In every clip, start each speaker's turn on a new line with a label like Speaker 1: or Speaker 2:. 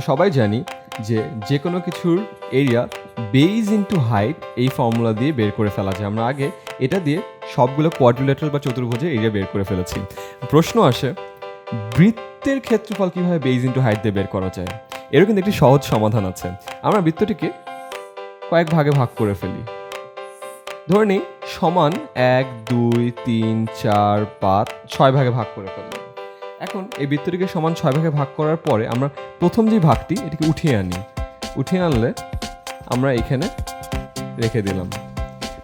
Speaker 1: সবাই জানি যে যে কোনো কিছুর এরিয়া বেইজ ইন্টু হাইট এই ফর্মুলা দিয়ে বের করে ফেলা যায়। আমরা আগে এটা দিয়ে সবগুলো কোয়াড্রিলেটারাল বা চতুর্ভুজের এরিয়া বের করে ফেলেছি। প্রশ্ন আসে, বৃত্তের ক্ষেত্রফল কীভাবে বেইজ ইন্টু হাইট দিয়ে বের করা যায়? এরও কিন্তু একটি সহজ সমাধান আছে। আমরা বৃত্তটিকে কয়েক ভাগে ভাগ করে ফেলি। ধরে নিই, সমান এক, দুই, তিন, চার, পাঁচ, ছয় ভাগে ভাগ করে ফেললাম। এখন এই বৃত্তটিকে সমান ছয় ভাগে ভাগ করার পরে আমরা প্রথম যে ভাগটি, এটিকে উঠিয়ে আনি। উঠিয়ে আনলে আমরা এখানে রেখে দিলাম।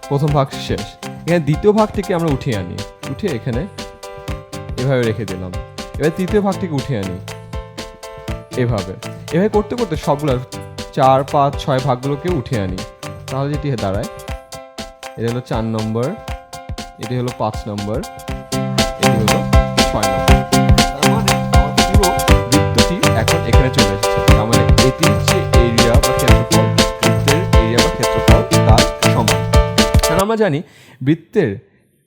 Speaker 1: প্রথম ভাগ শেষ। এখানে দ্বিতীয় ভাগটিকে আমরা উঠিয়ে আনি। উঠে এখানে এভাবে রেখে দিলাম। এবার তৃতীয় ভাগটিকে উঠিয়ে আনি। এভাবে। এভাবে করতে করতে সবগুলো চার, পাঁচ, ছয় ভাগগুলোকে উঠিয়ে আনি। তাহলে যেটি দাঁড়ায়, এটা হলো চার নম্বর, এটি হলো পাঁচ নম্বর। আমরা জানি বৃত্তের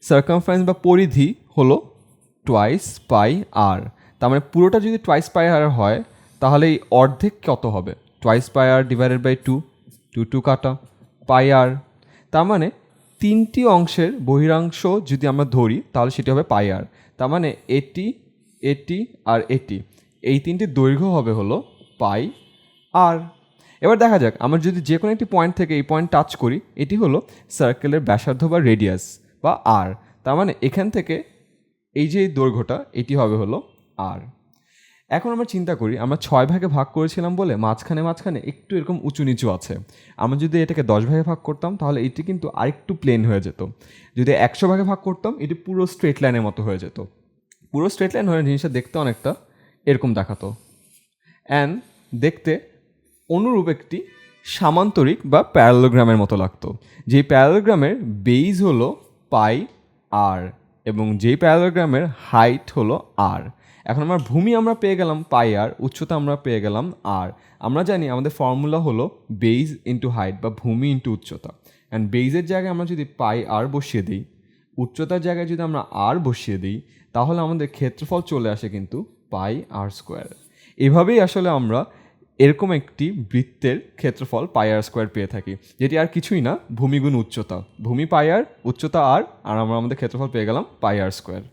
Speaker 1: সার্কামফারেন্স বা পরিধি হলো টোয়াইস পাই আর তার মানে পুরোটা যদি টোয়াইস পাই আর হয়, তাহলে এই অর্ধেক কত হবে? Twice pi R divided by two two two কাটা পাই আর তার মানে তিনটি অংশের বহিরাংশ যদি আমরা ধরি, তাহলে সেটি হবে পাই আর তার মানে এটি এটি আর এটি। এই তিনটি দৈর্ঘ্য হবে হলো পাই আর এবার দেখা যাক, আমরা যদি যে কোনো একটি পয়েন্ট থেকে এই পয়েন্ট টাচ করি, এটি হলো সার্কেলের ব্যাসার্ধ বা রেডিয়াস বা আর তার মানে এখান থেকে এই যে দৈর্ঘ্যটা, এটি হবে হলো আর এখন আমরা চিন্তা করি, আমরা ছয় ভাগে ভাগ করেছিলাম বলে মাঝখানে মাঝখানে একটু এরকম উঁচু নিচু আছে। আমরা যদি এটাকে দশ ভাগে ভাগ করতাম, তাহলে এটি কিন্তু আরেকটু প্লেন হয়ে যেত। যদি একশো ভাগে ভাগ করতাম, এটি পুরো স্ট্রেট লাইনের মতো হয়ে যেত। পুরো স্ট্রেট লাইন হয়ে জিনিসটা দেখতে অনেকটা এরকম দেখাতো। অ্যান্ড দেখতে অনুরূপ একটি সামান্তরিক বা প্যারালোগ্রামের মতো লাগতো। যেই প্যারালোগ্রামের বেইজ হলো পাই আর এবং যেই প্যারালোগ্রামের হাইট হলো আর এখন আমার ভূমি আমরা পেয়ে গেলাম পাই আর উচ্চতা আমরা পেয়ে গেলাম আর আমরা জানি আমাদের ফর্মুলা হলো বেইজ ইন্টু হাইট বা ভূমি ইন্টু উচ্চতা। অ্যান্ড বেইজের জায়গায় আমরা যদি পাই আর বসিয়ে দিই, উচ্চতার জায়গায় যদি আমরা আর বসিয়ে দিই, তাহলে আমাদের ক্ষেত্রফল চলে আসে কিন্তু পাই আর স্কোয়ার এভাবেই আসলে আমরা এরকম একটি বৃত্তের ক্ষেত্রফল পায়ার স্কোয়ার পেয়ে থাকি, যেটি আর কিছুই না, ভূমিগুণ উচ্চতা। ভূমি পায়ার উচ্চতা আর আর আমরা আমাদের ক্ষেত্রফল পেয়ে গেলাম পায়ার স্কোয়ার